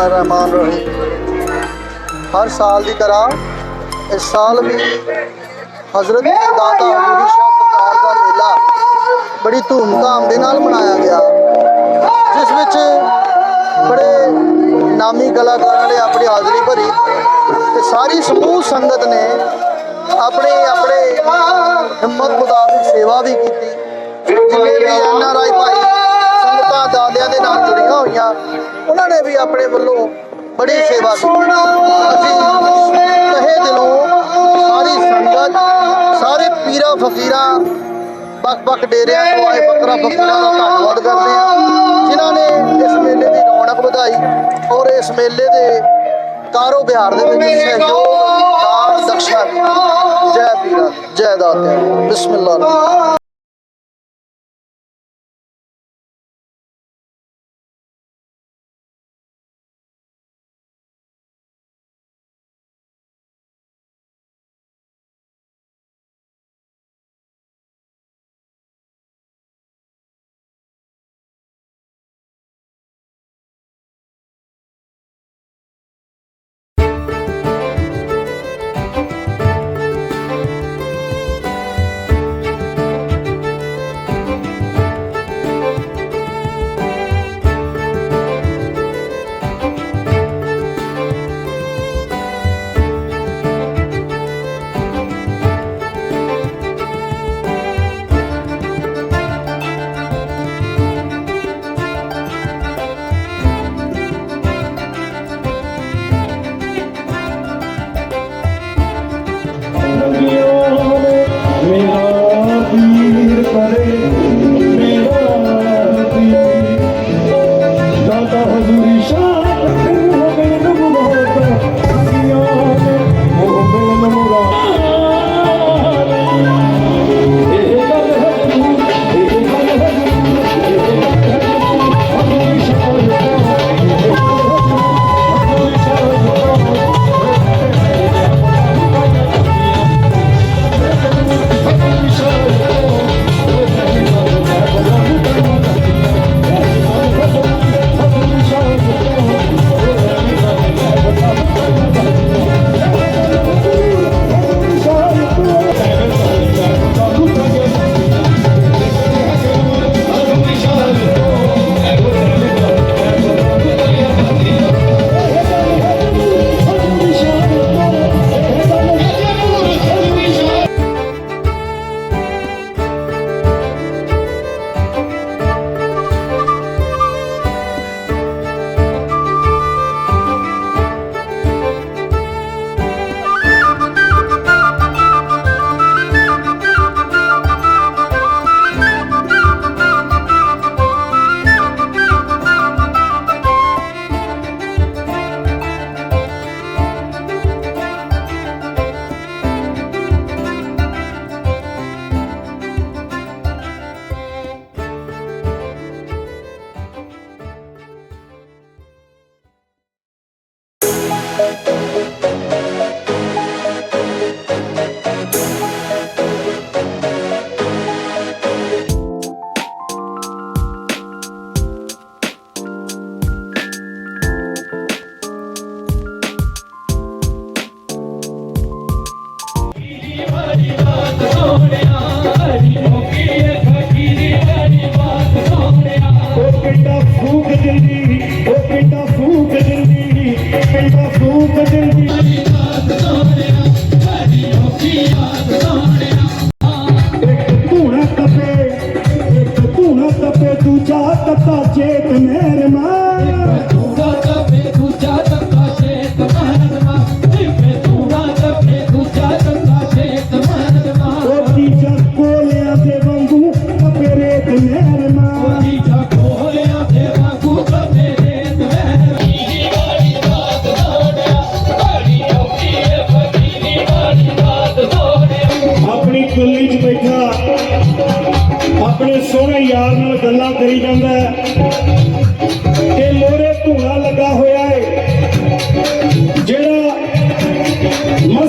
ਬਿਸਮਿਲ੍ਲਾਹਿਰ ਰਹਿਮਾਨ ਰਹੀਮ। ਹਰ ਸਾਲ ਦੀ ਤਰ੍ਹਾਂ ਇਸ ਸਾਲ ਵੀ ਹਜ਼ਰਤ ਦਾਤਾ ਹਜ਼ੂਰੀ ਸ਼ਾਹ ਸਰਕਾਰ ਦਾ ਮੇਲਾ ਬੜੀ ਧੂਮਧਾਮ ਦੇ ਨਾਲ ਮਨਾਇਆ ਗਿਆ। ਜਿਸ ਵਿੱਚ ਬੜੇ ਨਾਮੀ ਕਲਾਕਾਰਾਂ ਨੇ ਆਪਣੀ ਹਾਜ਼ਰੀ ਭਰੀ ਤੇ ਸਾਰੀ ਸਮੂਹ ਸੰਗਤ ਨੇ ਆਪਣੇ ਆਪਣੇ ਹਿੰਮਤ ਮੁਤਾਬਿਕ ਸੇਵਾ ਵੀ ਕੀਤੀ। ਜਿੰਨੇ ਵੀ ਐਨ ਆਰ ਆਈ ਭਾਈ ਸੰਗਤਾਂ ਦੇ ਨਾਲ ਜੁੜੀਆਂ ਹੋਈਆਂ, ਉਹਨਾਂ ਨੇ ਵੀ ਆਪਣੇ ਵੱਲੋਂ ਬੜੀ ਸੇਵਾ ਕੀਤੀ। ਅਸੀਂ ਤਹਿ ਦਿਲੋਂ ਸਾਰੀ ਸੰਗਤ, ਸਾਰੇ ਪੀਰਾਂ, ਫਕੀਰਾਂ, ਵੱਖ-ਵੱਖ ਡੇਰਿਆਂ ਤੋਂ ਆਏ ਫਕਰਾਂ, ਫਕੀਰਾਂ ਦਾ ਧੰਨਵਾਦ ਕਰਦੇ ਹਾਂ, ਜਿਨ੍ਹਾਂ ਨੇ ਇਸ ਮੇਲੇ ਦੀ ਰੌਣਕ ਵਧਾਈ ਔਰ ਇਸ ਮੇਲੇ ਦੇ ਕਾਰੋ ਬਿਹਾਰ ਦੇ ਵਿੱਚ ਸਹਿਯੋਗ, ਦਾਨ ਦਕਸ਼ਾ ਜੈ ਪੀਰਾ, ਜੈ ਦਾਤੇ ਬਿਸਮਿਲ੍ਲਾਹ।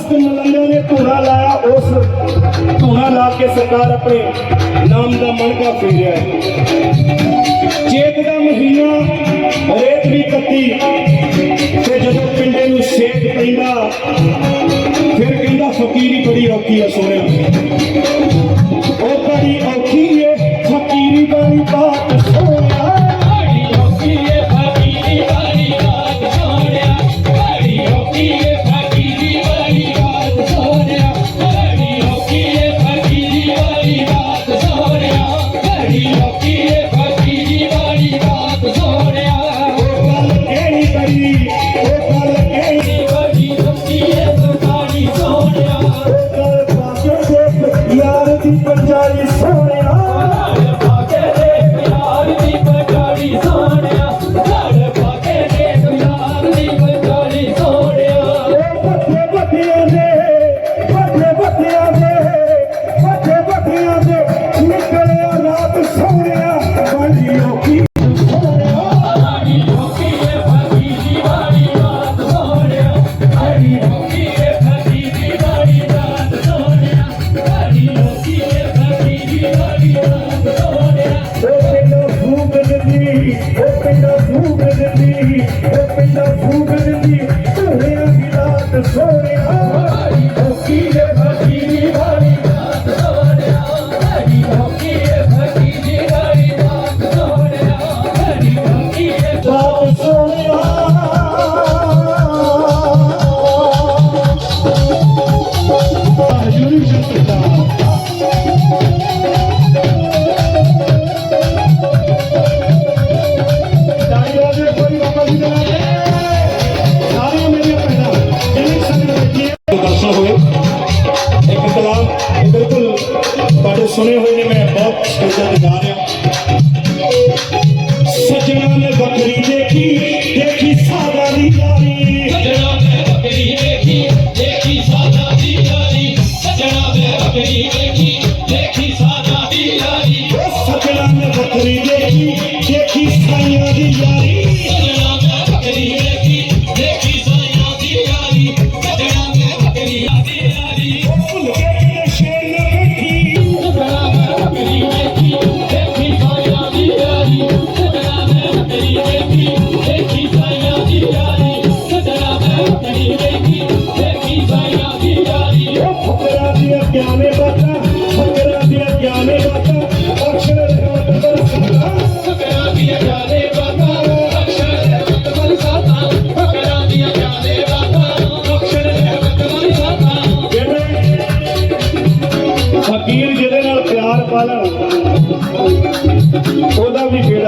ਮਸਤ ਮਲੰਗਾਂ ਨੇ ਧੂਣਾ ਲਾਇਆ, ਉਸ ਧੂਣਾ ਲਾ ਕੇ ਸਰਕਾਰ ਆਪਣੇ ਨਾਮ ਦਾ ਮਣਕਾ ਫੇਰਿਆ ਹੈ। ਚੇਤ ਦਾ ਮਹੀਨਾ, ਰੇਤ ਵੀ ਕੱਤੀ ਤੇ ਜਦੋਂ ਪਿੰਡੇ ਨੂੰ ਸੇਕ ਪੈਂਦਾ, ਫਿਰ ਕਹਿੰਦਾ, ਫਕੀਰੀ ਬੜੀ ਔਖੀ ਆ ਸੋਹਣਿਆ। 孙立辉。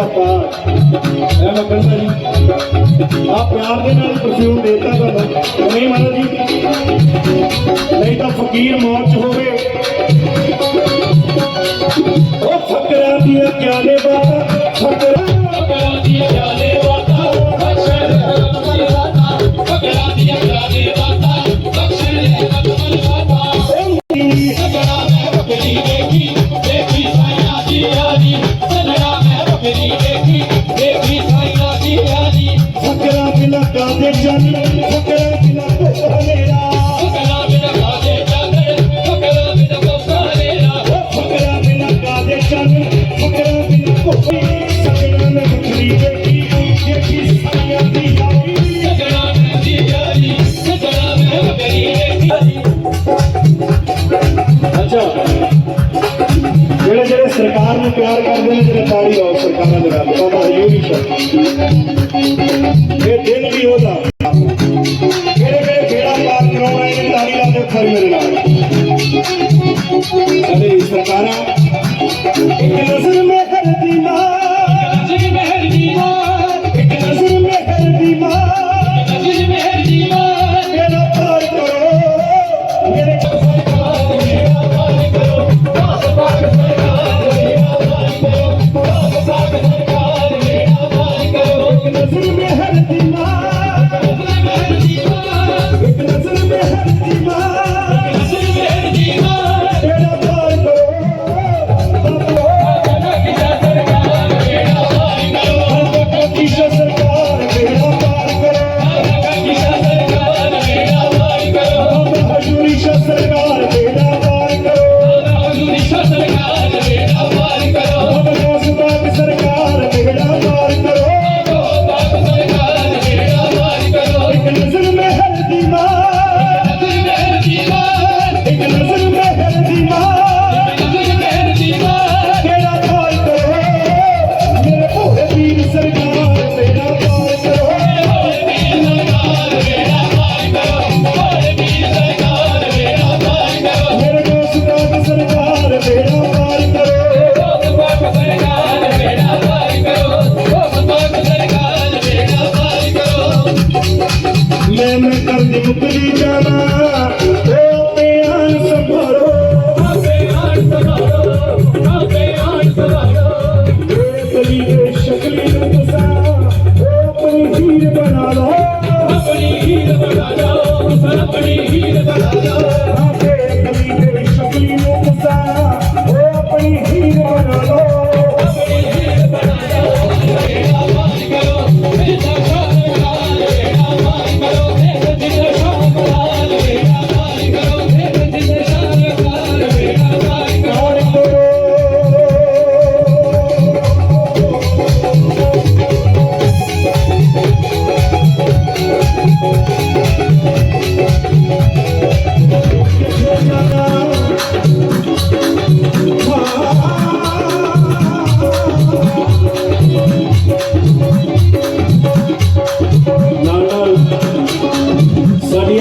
ਦਾ ਪਾਰ ਹੈ ਮੱਕਣ ਜੀ ਆ ਪਿਆਰ ਦੇ ਨਾਲ ਪਰਫਿਊਮ ਦੇਤਾ ਤੁਹਾਨੂੰ ਨਹੀਂ ਮਾਰਾ ਜੀ ਨਹੀਂ ਤਾਂ ਫਕੀਰ ਮੌਤ ਹੋਵੇ ਉਹ ਫਕਰਾਂ ਦੀਆਂ ਜਾਨੇ ਬਾਤਾਂ ਫਕਰਾਂ ਫਕਰਾਂ ਦੀਆਂ ਜਾਨੇ ਬਾਤਾਂ ਦੇਖੀ ਦੇਖੀ ਦੇਖੀ ਸਾਈਨਾ ਦੀ ਰਾਜੀ ਫਕਰਾ ਬਿਨਾ ਕਾਦੇ ਚੰਨ ਫਕਰਾ ਬਿਨਾ ਕੋਸਾ ਮੇਰਾ ਫਕਰਾ ਬਿਨਾ ਕਾਦੇ ਚੰਨ ਫਕਰਾ ਬਿਨਾ ਕੋਸਾ ਮੇਰਾ ਫਕਰਾ ਬਿਨਾ ਕਾਦੇ ਚੰਨ ਫਕਰਾ ਬਿਨਾ ਕੋਸਾ ਸਕਣਾ ਮੈਂ ਬੁਖਰੀ ਦੇਖੀ ਦੇਖੀ ਸਾਈਨਾ ਦੀ ਰਾਜੀ ਸਕਣਾ ਮੈਂ ਦੀ ਰਾਜੀ ਸਕਣਾ ਮੈਂ ਬੁਖਰੀ ਦੇਖੀ ਅੱਛਾ। ਨੂੰ ਪਿਆਰ ਕਰਦੇ ਨੇ ਤੇ ਸਾਰੀ ਲਾਓ ਸਰਕਾਰਾਂ ਦੇ ਨਾਲ ਬਾਬਾ ਹਜੂਰੀ ਸਾਹਿਬ ਇਹ ਦਿਨ ਵੀ ਉਹਦਾ।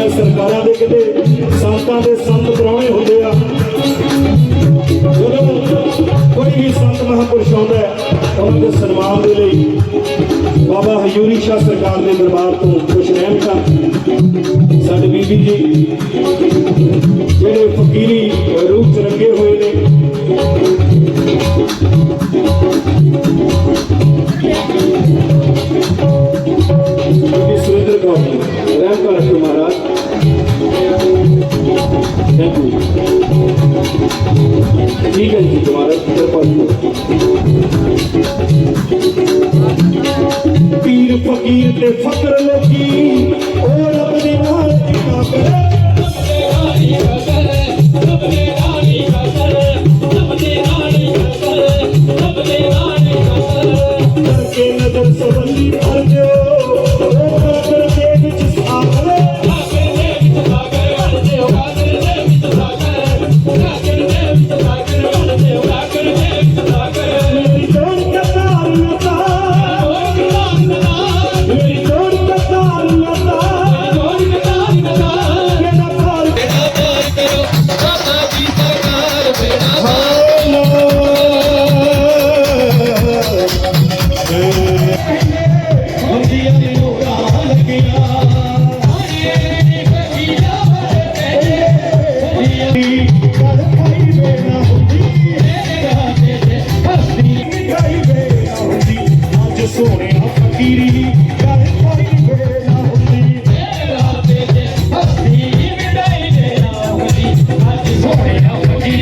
ਸਰਕਾਰਾਂ ਦੇ ਕਿਤੇ ਸੰਤਾਂ ਦੇ ਸੰਤ ਪ੍ਰਾਹੁਣੇ ਹੁੰਦੇ ਆ। ਜਦੋਂ ਕੋਈ ਵੀ ਸੰਤ ਮਹਾਂਪੁਰਸ਼ ਆਉਂਦਾ ਉਹਨਾਂ ਦੇ ਸਨਮਾਨ ਦੇ ਲਈ ਬਾਬਾ ਹਯੂਰੀ ਸ਼ਾਹ ਸਰਕਾਰ ਦੇ ਦਰਬਾਰ ਤੋਂ ਖੁਸ਼ ਰਹਿਮਤਾਂ ਸਾਡੇ ਬੀਬੀ ਜੀ, ਜਿਹੜੇ ਫਕੀਰੀ ਰੂਪ ਚ ਰੰਗੇ ਹੋਏ ਨੇ। ਬੀਬੀ ਕਰਕੇ ਨਜ਼ਰ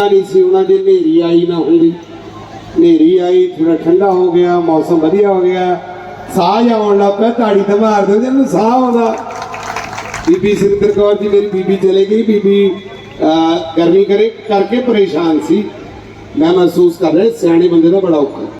ਠੰਡਾ ਨਹੀਂ ਸੀ, ਉਹਨਾਂ ਦੀ ਹਨੇਰੀ ਆਈ ਨਾ ਹੁੰਦੀ ਹਨੇਰੀ ਆਈ ਥੋੜਾ ਠੰਡਾ ਹੋ ਗਿਆ, ਮੌਸਮ ਵਧੀਆ ਹੋ ਗਿਆ। ਸਾਹ ਜਿਹਾ ਲੱਗ ਪਿਆ, ਤਾੜੀ ਤੇ ਮਾਰ ਦਿਓ, ਜਿਹਨੂੰ ਸਾਹ ਆਉਂਦਾ। ਬੀਬੀ ਸੁਰਿੰਦਰ ਕੌਰ ਜੀ, ਮੇਰੀ ਬੀਬੀ ਚਲੇ ਗਈ। ਬੀਬੀ ਗਰਮੀ ਕਰੇ, ਕਰਕੇ ਪਰੇਸ਼ਾਨ ਸੀ। ਮੈਂ ਮਹਿਸੂਸ ਕਰ ਰਿਹਾ, ਸਿਆਣੇ ਬੰਦੇ ਦਾ ਬੜਾ ਔਖਾ।